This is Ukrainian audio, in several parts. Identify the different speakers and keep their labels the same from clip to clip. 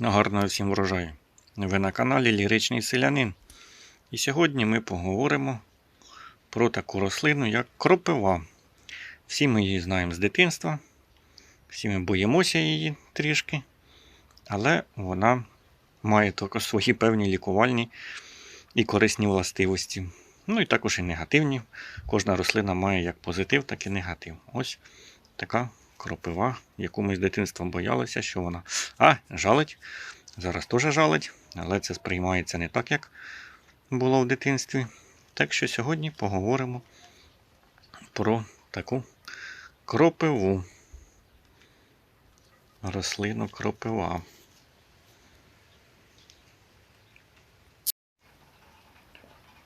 Speaker 1: Гарного всім врожаю. Ви на каналі Ліричний Селянин. І сьогодні ми поговоримо про таку рослину, як кропива. Всі ми її знаємо з дитинства, всі ми боїмося її трішки, але вона має також свої певні лікувальні і корисні властивості. Ну і також і негативні. Кожна рослина має як позитив, так і негатив. Ось така кропива, яку ми з дитинства боялися, що вона. А, жалить. Зараз теж жалить, але це сприймається не так, як було в дитинстві. Так що сьогодні поговоримо про таку кропиву. Рослину кропива.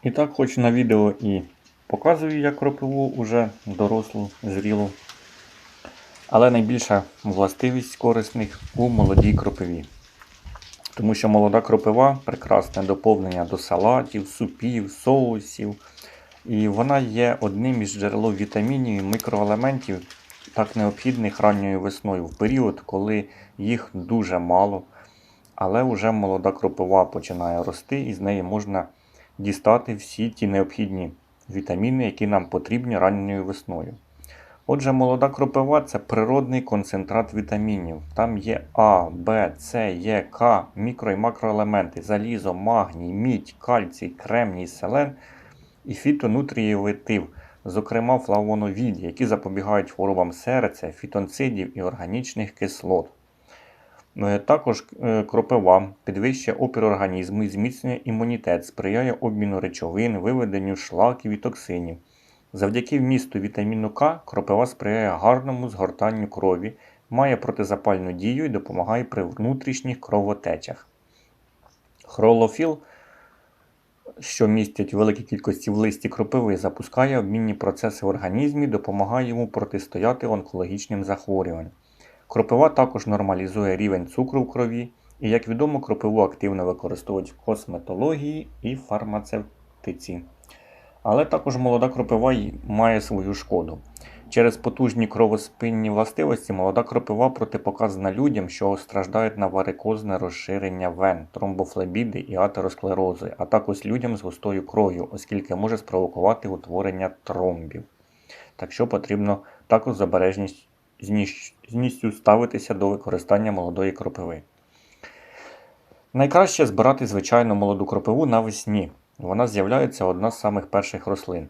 Speaker 1: І так, хоч на відео і показую я кропиву уже дорослу, зрілу. Але найбільша властивість корисних у молодій кропиві. Тому що молода кропива прекрасне доповнення до салатів, супів, соусів. І вона є одним із джерелом вітамінів і мікроелементів, так необхідних ранньою весною, в період, коли їх дуже мало. Але вже молода кропива починає рости, і з неї можна дістати всі ті необхідні вітаміни, які нам потрібні ранньою весною. Отже, молода кропива це природний концентрат вітамінів. Там є А, Б, С, Є, К, мікро і макроелементи, залізо, магній, мідь, кальцій, кремній, селен і фітонутрієвитив, зокрема флавоновіди, які запобігають хворобам серця, фітонцидів і органічних кислот. Е, Також е, кропива підвищує опір організму і зміцнює імунітет, сприяє обміну речовин, виведенню шлаків і токсинів. Завдяки вмісту вітаміну К кропива сприяє гарному згортанню крові, має протизапальну дію і допомагає при внутрішніх кровотечах. Хролофіл, що містять великі кількості в листі кропиви, запускає обмінні процеси в організмі, допомагає йому протистояти онкологічним захворюванням. Кропива також нормалізує рівень цукру в крові, і, як відомо, кропиву активно використовують в косметології і фармацевтиці. Але також молода кропива має свою шкоду. Через потужні кровоспинні властивості молода кропива протипоказана людям, що страждають на варикозне розширення вен, тромбофлебіди і атеросклерози, а також людям з густою кров'ю, оскільки може спровокувати утворення тромбів. Так що потрібно також з ставитися до використання молодої кропиви. Найкраще збирати звичайну молоду кропиву навесні. Вона з'являється одна з самих перших рослин.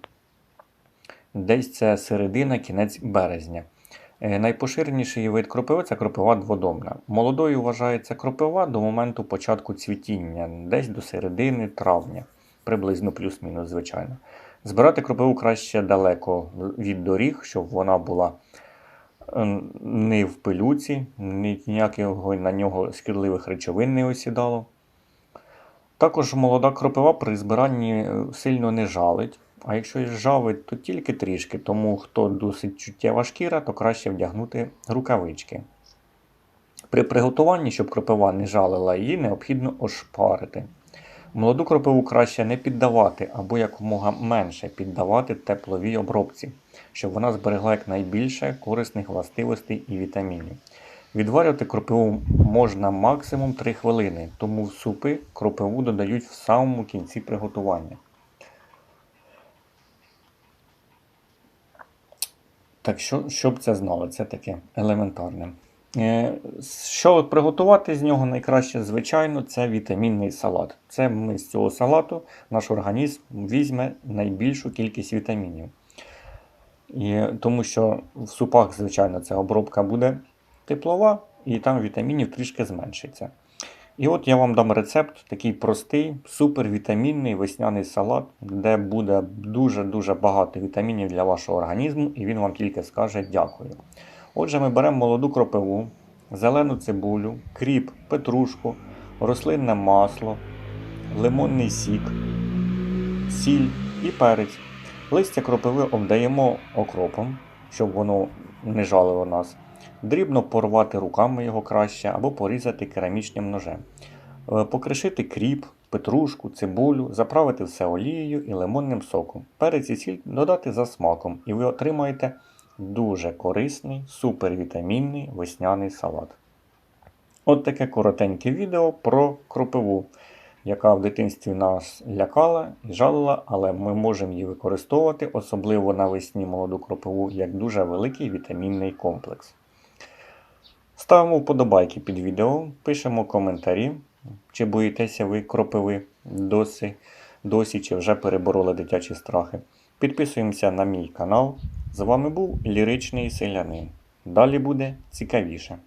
Speaker 1: Десь це середина, кінець березня. Е, Найпоширеніший вид кропиви це кропива дводомна. Молодою вважається кропива до моменту початку цвітіння, десь до середини травня, приблизно плюс-мінус, звичайно. Збирати кропиву краще далеко від доріг, щоб вона була е, не в пилюці, ніякого на нього шкідливих речовин не осідало. Також молода кропива при збиранні е, сильно не жалить, а якщо і жалить, то тільки трішки, тому хто досить чуттєва шкіра, то краще вдягнути рукавички. При приготуванні, щоб кропива не жалила, її необхідно ошпарити. Молоду кропиву краще не піддавати або якомога менше піддавати тепловій обробці, щоб вона зберегла якнайбільше корисних властивостей і вітамінів. Відварювати кропиву можна максимум 3 хвилини, тому в супи кропиву додають в самому кінці приготування. Так що, щоб це знали, це таке елементарне. Е, Що приготувати з нього найкраще, звичайно, це вітамінний салат. Це ми з цього салату наш організм візьме найбільшу кількість вітамінів. І, Тому що в супах, звичайно, ця обробка буде теплова, і там вітамінів трішки зменшиться. І от я вам дам рецепт, такий простий, супервітамінний весняний салат, де буде дуже-дуже багато вітамінів для вашого організму, і він вам тільки скаже дякую. Отже, ми беремо молоду кропиву, зелену цибулю, кріп, петрушку, рослинне масло, лимонний сік, сіль і перець. Листя кропиви обдаємо окропом, щоб воно не жалило нас. Дрібно порвати руками його краще або порізати керамічним ножем. Е, Покришити кріп, петрушку, цибулю, заправити все олією і лимонним соком. Перець і сіль додати за смаком, і ви отримаєте дуже корисний, супервітамінний весняний салат. От таке коротеньке відео про кропиву, яка в дитинстві нас лякала і жалила, але ми можемо її використовувати, особливо навесні молоду кропиву, як дуже великий вітамінний комплекс. Ставимо вподобайки під відео, пишемо коментарі, чи боїтеся ви кропиви досі, досі чи вже перебороли дитячі страхи. Підписуємося на мій канал. З вами був Ліричний Селянин. Далі буде цікавіше.